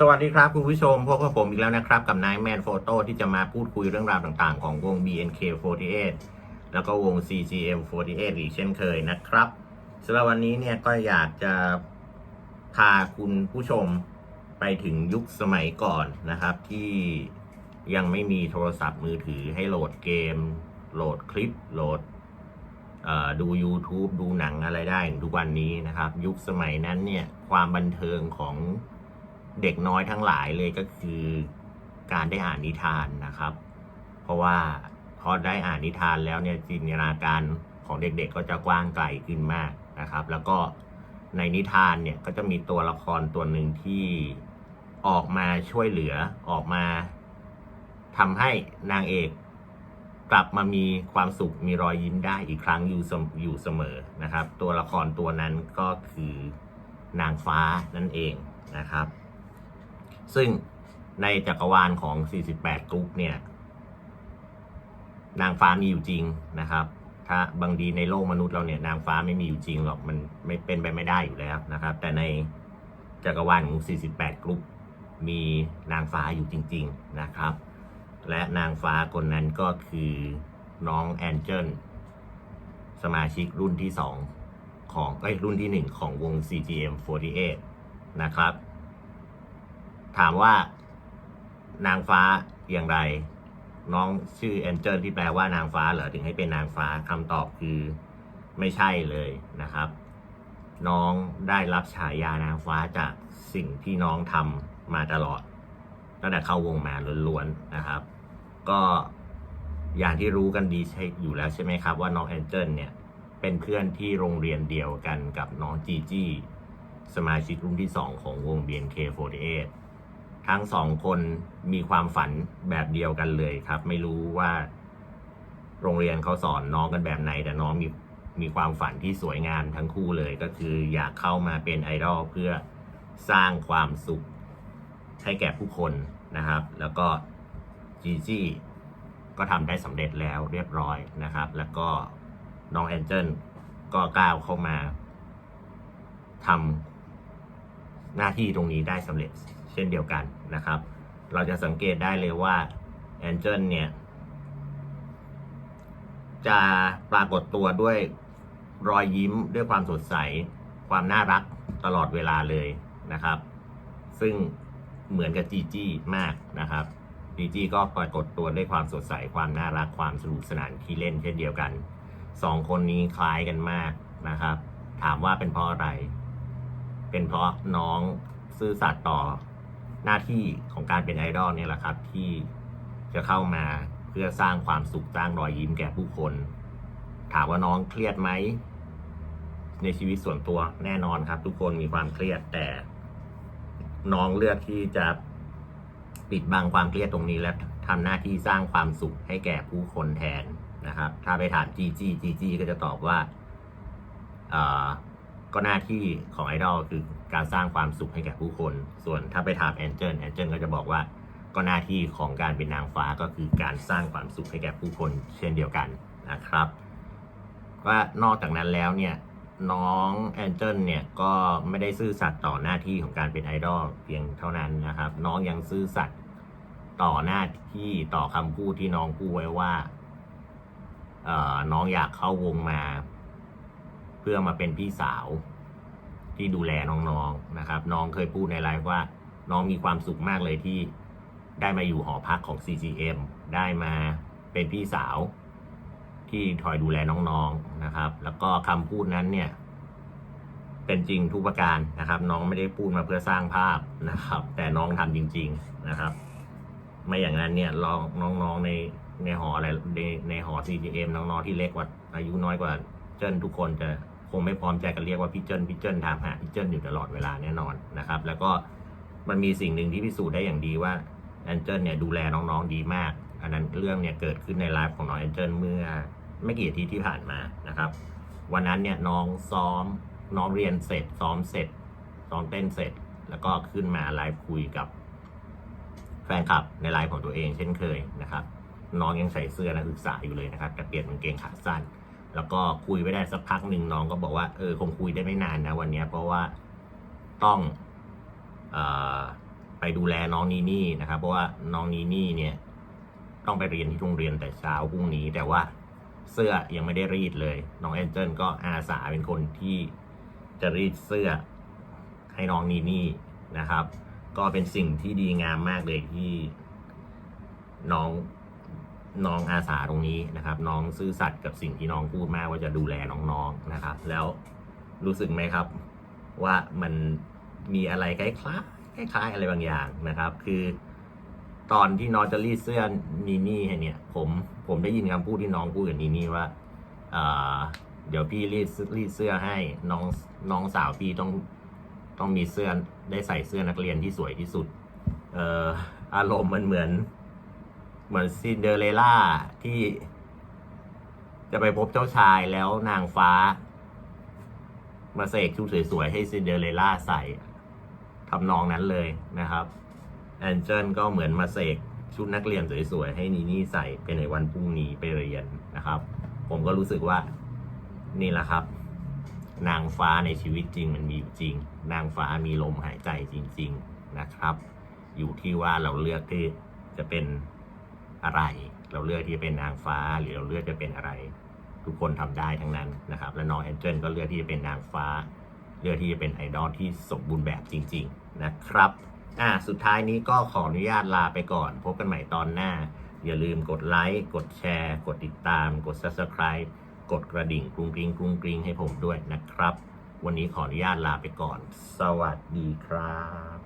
สวัสดีครับคุณผู้ชมพบกับผมอีกแล้วนะครับ กับนายแมนโฟโต้ที่จะมาพูดคุยเรื่องราวต่างๆ ของวง BNK48 แล้วก็วง CGM48 อีกเช่นเคยนะครับสำหรับวันนี้เนี่ยก็อยากจะพาคุณผู้ชมไปถึงยุคสมัยก่อนนะครับ ที่ยังไม่มีโทรศัพท์มือถือให้โหลดเกม โหลดคลิปโหลดดู YouTube ดูหนังอะไรได้อย่างทุกวันนี้นะครับ ยุคสมัยนั้นเนี่ยความบันเทิงของ เด็กน้อยทั้งหลายเลยก็คือการได้อ่านนิทานนะครับ เพราะว่าพอได้อ่านนิทานแล้วเนี่ยจินตนาการของเด็กๆก็จะกว้างไกลขึ้นมากนะครับ แล้วก็ในนิทานเนี่ยก็จะมีตัวละครตัวหนึ่งที่ออกมาช่วยเหลือออกมาทำให้นางเอกกลับมามีความสุขมีรอยยิ้มได้อีกครั้งอยู่เสมอยู่เสมอนะครับ ตัวละครตัวนั้นก็คือนางฟ้านั่นเองนะครับ ซึ่งในจักรวาลของ 48 กรุ๊ปเนี่ย นางฟ้ามีอยู่จริงนะครับ ถ้าบางทีในโลกมนุษย์เราเนี่ยนางฟ้าไม่มีอยู่จริงหรอก มันไม่เป็นไปไม่ได้อยู่แล้วนะครับ แต่ในจักรวาลของ 48 กรุ๊ปมีนางฟ้าอยู่จริง ๆนะครับ และนางฟ้าคนนั้นก็คือน้องแอนเจิลสมาชิกรุ่นที่สองของเอ้ยรุ่นที่หนึ่งของวง CGM48 นะครับ ถามว่านางฟ้าอย่างไร น้องชื่อแอนเจิลที่แปลว่านางฟ้าเหรอถึงให้เป็นนางฟ้าคำตอบคือไม่ใช่เลยนะครับ น้องได้รับฉายานางฟ้าจากสิ่งที่น้องทำมาตลอดตั้งแต่เข้าวงมาล้วนๆนะครับ ก็อย่างที่รู้กันดีใช่อยู่แล้วใช่ไหมครับว่าน้องแอนเจิลเนี่ยเป็นเพื่อนที่โรงเรียนเดียวกันกับน้องจีจี้สมาชิกรุ่นที่ 2 ของวง BNK48 ทั้งสองคนมีความฝันแบบเดียวกันเลยครับ ไม่รู้ว่า โรงเรียนเขาสอนน้องกันแบบไหน แต่น้องมีมีความฝันที่สวยงามทั้งคู่เลยก็คืออยากเข้ามาเป็นไอดอลเพื่อสร้างความสุขให้แก่ผู้คนนะครับ แล้วก็จีจี้ก็ทำได้สำเร็จแล้วเรียบร้อยนะครับ แล้วก็น้องแอนเจิลก็ก้าวเข้ามาทำหน้าที่ตรงนี้ได้สำเร็จ ช่นเดียวกันนะครับ เราจะสังเกตได้เลยว่าแอนเจิลเนี่ยจะปรากฏตัวด้วยรอยยิ้มด้วยความสดใส ความน่ารักตลอดเวลาเลยนะครับ ซึ่งเหมือนกับจีจี้มากนะครับจีจี้ก็ปรากฏตัวด้วยความสดใส ความน่ารักความสนุกสนานที่เล่นเช่นเดียวกันสองคนนี้คล้ายกันมากนะครับ ถามว่าเป็นเพราะอะไร เป็นเพราะน้องซื่อสัตย์ต่อ หน้าที่ของการเป็นไอดอลเนี่ยแหละครับ ที่จะเข้ามาเพื่อสร้างความสุขสร้างรอยยิ้มแก่ผู้คน ถามว่าน้องเครียดไหมในชีวิตส่วนตัวแน่นอนครับ ทุกคนมีความเครียดแต่ น้องเลือกที่จะปิดบังความเครียดตรงนี้และทำหน้าที่สร้างความสุขให้แก่ผู้คนแทนนะครับ ถ้าไปถามจีจีจีจีก็จะตอบว่า ก็หน้าที่ของไอดอลคือการสร้างความสุขให้แก่ผู้คน ส่วนถ้าไปถามแอนเจิลแอนเจิลก็จะบอกว่าก็หน้าที่ของการเป็นนางฟ้าก็คือการสร้างความสุขให้แก่ผู้คนเช่นเดียวกันนะครับว่านอกจากนั้นแล้วเนี่ยน้องแอนเจิลเนี่ยก็ไม่ได้ซื่อสัตย์ต่อหน้าที่ของการเป็นไอดอลเพียงเท่านั้นนะครับ น้องยังซื่อสัตย์ต่อหน้าที่ต่อคำพูดที่น้องพูดไว้ว่า เอ่อน้องอยากเข้าวงมา พื่อมาเป็นพี่สาวที่ดูแลน้องๆนะครับ น้องเคยพูดในไลฟ์ว่าน้องมีความสุขมากเลยที่ได้มาอยู่หอพักของ CGM ได้มาเป็นพี่สาวที่คอยดูแลน้องๆนะครับ แล้วก็คำพูดนั้นเนี่ย เป็นจริงทุกประการนะครับ น้องไม่ได้พูดมาเพื่อสร้างภาพนะครับ แต่น้องทำจริง ๆนะครับ ไม่อย่างนั้นเนี่ยลองน้องๆในในหออะไรในในหอ CGM น้องๆที่เล็กกว่าอายุน้อยกว่าเจิ้นทุกคนจะ คงไม่พร้อมใจกันเรียกว่าพี่เจิ้นพี่เจิ้นถามหาพี่เจิ้นอยู่ตลอดเวลาแน่นอนนะครับ แล้วก็มันมีสิ่งหนึ่งที่พิสูจน์ได้อย่างดีว่าแอนเจิลเนี่ยดูแลน้องๆดีมาก อันนั้นเรื่องเนี่ยเกิดขึ้นในไลฟ์ของน้องแอนเจิลเมื่อไม่กี่อาทิตย์ที่ผ่านมานะครับ วันนั้นเนี่ยน้องซ้อมน้องเรียนเสร็จ ซ้อมเสร็จซ้อมเต้นเสร็จ แล้วก็ขึ้นมาไลฟ์คุยกับแฟนคลับในไลฟ์ของตัวเองเช่นเคยนะครับ น้องยังใส่เสื้อนักศึกษาอยู่เลยนะครับแต่เปลี่ยนกางเกงขาสั้น แล้วก็คุยไปได้สักพักหนึ่งน้องก็บอกว่าเออคงคุยได้ไม่นานนะวันนี้เพราะว่าต้องออไปดูแลน้องนีนี่นะครับ เพราะว่าน้องนีนี่เนี่ย ต้องไปเรียนที่โรงเรียนแต่เช้าพรุ่งนี้ แต่ว่าเสื้อยังไม่ได้รีดเลย น้องแอนเจิลก็อาสาเป็นคนที่จะรีดเสื้อให้น้องนีนี่นะครับ ก็เป็นสิ่งที่ดีงามมากเลยที่น้อง น้องอาสาตรงนี้นะครับ น้องซื่อสัตย์กับสิ่งที่น้องพูดมากว่าจะดูแลน้องๆนะครับ แล้วรู้สึกไหมครับ ว่ามันมีอะไรคล้ายๆคล้ายอะไรบางอย่างนะครับ คือ ตอนที่น้องจะรีดเสื้อนีนี่ให้เนี่ยผมผมได้ยินคำพูดที่น้องพูดกับนีนี่ว่าเเดี๋ยวพี่รีดรีดเสื้อให้น้องน้องสาวพี่ต้องต้องมีเสื้อได้ใส่เสื้อนักเรียนที่สวยที่สุดอออารมณ์มันเหมือน เหมือนซินเดอเรลล่าที่จะไปพบเจ้าชายแล้วนางฟ้า มาเสกชุดสวยๆ ให้ซินเดอเรลล่าใส่ทำนองนั้นเลยนะครับแอนเจิลก็เหมือนมาเสกชุดนักเรียนสวยๆ ให้นีนี่ใส่ไปในวันพรุ่งนี้ไปเรียนนะครับ ผมก็รู้สึกว่านี่แหละครับ นางฟ้าในชีวิตจริงมันมีอยู่จริง นางฟ้ามีลมหายใจจริง ๆนะครับ อยู่ที่ว่าเราเลือกที่จะเป็น อะไร เราเลือกที่จะเป็นนางฟ้าหรือเราเลือกจะเป็นอะไร ทุกคนทำได้ทั้งนั้นนะครับ และน้องแอนเจิลก็เลือกที่จะเป็นนางฟ้า เลือกที่จะเป็นไอดอลที่สมบูรณ์แบบจริง ๆนะครับอ่าสุดท้ายนี้ก็ขออนุญาตลาไปก่อน พบกันใหม่ตอนหน้า อย่าลืมกดไลค์กดแชร์ กดติดตาม กด subscribe กดกระดิ่งกรุงกริงกรุงกริงให้ผมด้วยนะครับ วันนี้ขออนุญาตลาไปก่อน สวัสดีครับ